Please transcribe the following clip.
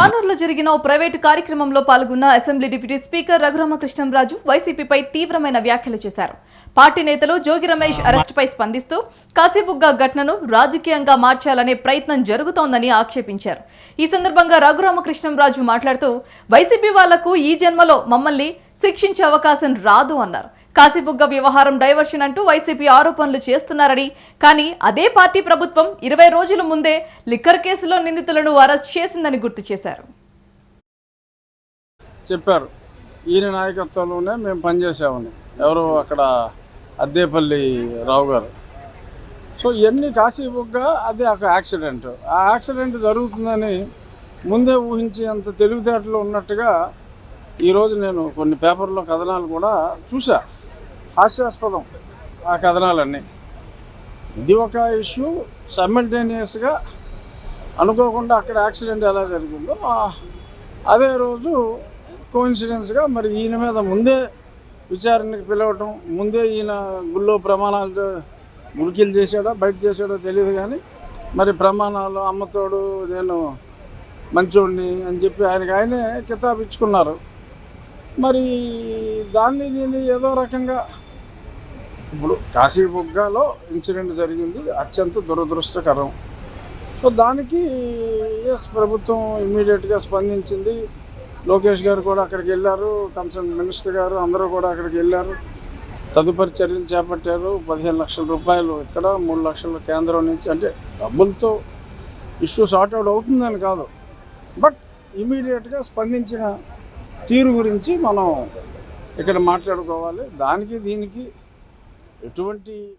కానూరులో జరిగిన ఓ ప్రైవేటు కార్యక్రమంలో పాల్గొన్న అసెంబ్లీ డిప్యూటీ స్పీకర్ రఘురామకృష్ణంరాజు వైసీపీపై తీవ్రమైన వ్యాఖ్యలు చేశారు. పార్టీ నేతలు జోగి రమేష్ అరెస్టుపై స్పందిస్తూ కాశీబుగ్గ ఘటనను రాజకీయంగా మార్చాలనే ప్రయత్నం జరుగుతోందని ఆక్షేపించారు. ఈ సందర్భంగా రఘురామకృష్ణంరాజు మాట్లాడుతూ వైసీపీ వాళ్ళకు ఈ జన్మలో మమ్మల్ని శిక్షించే అవకాశం రాదు అన్నారు. కాశీబుగ్గ వ్యవహారం డైవర్షన్ అంటూ వైసీపీ ఆరోపణలు చేస్తున్నారని. కానీ అదే పార్టీ ప్రభుత్వం ఇరవై రోజుల ముందే లిక్కర్ కేసులో నిందితులను అరెస్ట్ చేసిందని గుర్తు చేశారు. చెప్పారు. ఈయన నాయకత్వంలోనే మేము పనిచేసామని ఎవరు అక్కడ అద్దేపల్లి రావు గారు. సో ఇవన్నీ కాశీబుగ్గా అది ఒక యాక్సిడెంట్. ఆ యాక్సిడెంట్ జరుగుతుందని ముందే ఊహించేంత తెలివితేటలు ఉన్నట్టుగా ఈరోజు నేను కొన్ని పేపర్లో కథనాలు కూడా చూసా హాస్యాస్పదం ఆ కథనాలన్నీ. ఇది ఒక ఇష్యూ. సమ్మిల్టేనియస్గా అనుకోకుండా అక్కడ యాక్సిడెంట్ ఎలా జరిగిందో అదే రోజు కోఇన్సిడెన్స్గా మరి ఈయన మీద ముందే విచారణకి పిలవటం ముందే ఈయన గుళ్ళో ప్రమాణాలు గుడికిలు చేశాడో బయట చేశాడో తెలియదు కానీ మరి ప్రమాణాలు అమ్మతోడు నేను మంచోడిని అని చెప్పి ఆయనకి ఆయనే కితాబిచ్చుకున్నారు. మరి దాన్ని దీన్ని ఏదో రకంగా ఇప్పుడు కాశీబుగ్గాలో ఇన్సిడెంట్ జరిగింది అత్యంత దురదృష్టకరం. సో దానికి ఎస్ ప్రభుత్వం ఇమ్మీడియట్గా స్పందించింది. లోకేష్ గారు కూడా అక్కడికి వెళ్ళారు కన్సర్న్ మినిస్టర్ గారు అందరూ కూడా అక్కడికి వెళ్ళారు. తదుపరి చర్యలు చేపట్టారు. పదిహేను లక్షల రూపాయలు ఇక్కడ మూడు లక్షల కేంద్రం నుంచి అంటే డబ్బులతో ఇష్యూ సార్ట్ అవుట్ అవుతుందని కాదు. బట్ ఇమీడియట్గా స్పందించిన తీరు గురించి మనం ఇక్కడ మాట్లాడుకోవాలి. దానికి దీనికి 20